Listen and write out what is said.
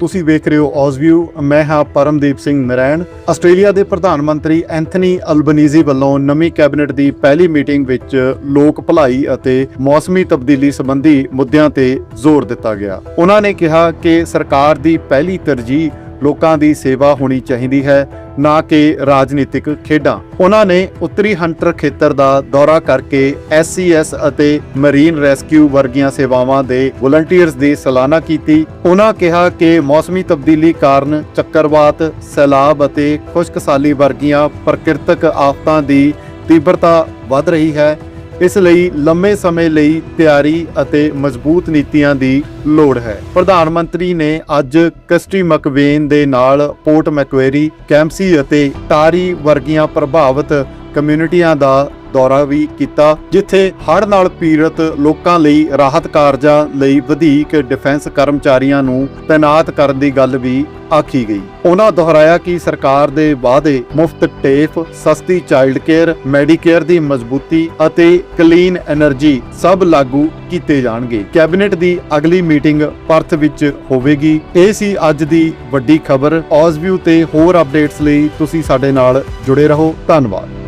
ਤੁਸੀਂ ਵੇਖ ਰਹੇ ਹੋ ਔਜ਼ਵਿਊ ਮੈਂ ਹਾਂ ਪਰਮਦੀਪ ਸਿੰਘ ਨਰੈਣ। ਆਸਟ੍ਰੇਲੀਆ ਦੇ ਪ੍ਰਧਾਨ ਮੰਤਰੀ ਐਂਥਨੀ ਅਲਬਨੀਜ਼ੀ ਵੱਲੋਂ ਨਵੀਂ ਕੈਬਨਿਟ ਦੀ ਪਹਿਲੀ ਮੀਟਿੰਗ ਵਿੱਚ ਲੋਕ ਭਲਾਈ ਅਤੇ ਮੌਸਮੀ ਤਬਦੀਲੀ ਸੰਬੰਧੀ ਮੁੱਦਿਆਂ ਤੇ ਜ਼ੋਰ ਦਿੱਤਾ ਗਿਆ। ਉਹਨਾਂ ਨੇ ਕਿਹਾ ਕਿ ਸਰਕਾਰ ਦੀ ਪਹਿਲੀ ਤਰਜੀਹ ਲੋਕਾਂ ਦੀ ਸੇਵਾ ਹੋਣੀ ਚਾਹੀਦੀ ਹੈ, ਨਾ ਕਿ ਰਾਜਨੀਤਿਕ ਖੇਡਾਂ। ਉਹਨਾਂ ਨੇ ਉੱਤਰੀ ਹੰਟਰ ਖੇਤਰ ਦਾ ਦੌਰਾ ਕਰਕੇ ਐਸਸੀਐਸ ਅਤੇ ਮਰੀਨ ਰੈਸਕਿਊ ਵਰਗੀਆਂ ਸੇਵਾਵਾਂ ਦੇ ਵਲੰਟੀਅਰਸ ਦੀ ਸਲਾਨਾ ਕੀਤੀ। ਉਹਨਾਂ ਕਿਹਾ ਕਿ ਮੌਸਮੀ ਤਬਦੀਲੀ ਕਾਰਨ ਚੱਕਰਵਾਤ, ਸੈਲਾਬ ਅਤੇ ਖੁਸ਼ਕਸਾਲੀ ਵਰਗੀਆਂ ਪ੍ਰਕਿਰਤਕ ਆਫਤਾਂ ਦੀ ਤੀਬਰਤਾ ਵੱਧ ਰਹੀ ਹੈ। ਇਸ ਲਈ ਲੰਮੇ ਸਮੇਂ ਲਈ ਤਿਆਰੀ ਅਤੇ ਮਜ਼ਬੂਤ ਨੀਤੀਆਂ ਦੀ ਲੋੜ ਹੈ। ਪ੍ਰਧਾਨ ਮੰਤਰੀ ਨੇ ਅੱਜ ਕਸਟੀ ਮਕਵੇਨ ਦੇ ਨਾਲ ਪੋਰਟ ਮੈਕਵੇਰੀ, ਕੈਂਪਸੀ ਅਤੇ ਟਾਰੀ ਵਰਗੀਆਂ ਪ੍ਰਭਾਵਿਤ ਕਮਿਊਨਿਟੀਆਂ ਦਾ ਦੌਰਾ ਵੀ ਕੀਤਾ, ਜਿੱਥੇ ਹੜ੍ਹ ਨਾਲ ਪੀੜਤ ਲੋਕਾਂ ਲਈ ਰਾਹਤ ਕਾਰਜਾਂ ਲਈ ਵਧੇਕ ਡਿਫੈਂਸ ਕਰਮਚਾਰੀਆਂ ਨੂੰ ਤਾਇਨਾਤ ਕਰਨ ਦੀ ਗੱਲ ਵੀ ਆਖੀ ਗਈ। ਉਹਨਾਂ ਦੁਹਰਾਇਆ ਕਿ ਸਰਕਾਰ ਦੇ ਵਾਅਦੇ ਮੁਫਤ ਟੇਪ, ਸਸਤੀ ਚਾਈਲਡ ਕੇਅਰ, ਮੈਡੀਕੇਅਰ ਦੀ ਮਜ਼ਬੂਤੀ ਅਤੇ ਕਲੀਨ એનર્ਜੀ ਸਭ ਲਾਗੂ ਕੀਤੇ ਜਾਣਗੇ। ਕੈਬਨਿਟ ਦੀ ਅਗਲੀ ਮੀਟਿੰਗ ਪਰਥ ਵਿੱਚ ਹੋਵੇਗੀ। ਇਹ ਸੀ ਅੱਜ ਦੀ ਵੱਡੀ ਖਬਰ। ਔਜ਼ਵਿਊ ਤੇ ਹੋਰ ਅਪਡੇਟਸ ਲਈ ਤੁਸੀਂ ਸਾਡੇ ਨਾਲ ਜੁੜੇ ਰਹੋ। ਧੰਨਵਾਦ।